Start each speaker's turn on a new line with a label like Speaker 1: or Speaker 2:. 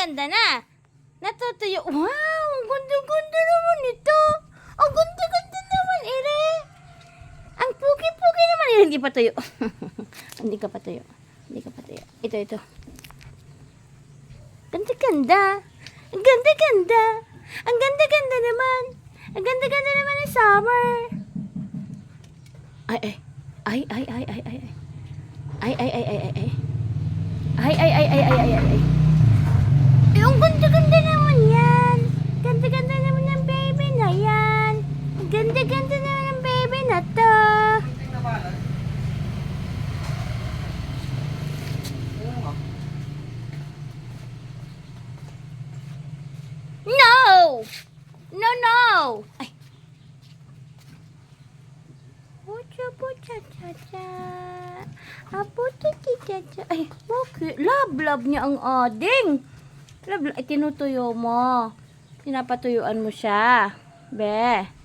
Speaker 1: ganda na. Natutuyo. Wow, ang ganda-ganda naman ito. Ang ganda-ganda naman, Ire. Ang pugi-pugi naman. Ire, hindi pa tuyo. hindi ka pa tuyo. Hindi ka pa tuyo. Ito, ito. Ganda-ganda. Ang ganda-ganda. Ang ganda-ganda naman. Ang ganda-ganda naman ng summer. Ay, ay. Ay, ay, ay, ay, ay. Ay, ay, ay, ay, ay, ay. Ay, ay, ay, ay, ay, ay, ay, ay. Eh, ang ganda-ganda naman yan. Ganda-ganda naman ng baby na yan. Ang ganda-ganda naman ng baby na to. No! No, no! Ay. Pucha, pucha, cha, cha. Tiki, cha, cha. Ay, bakit? Love-love niya ang ading. Love, ay, tinutuyo mo. Pinapatuyuan mo siya. Be.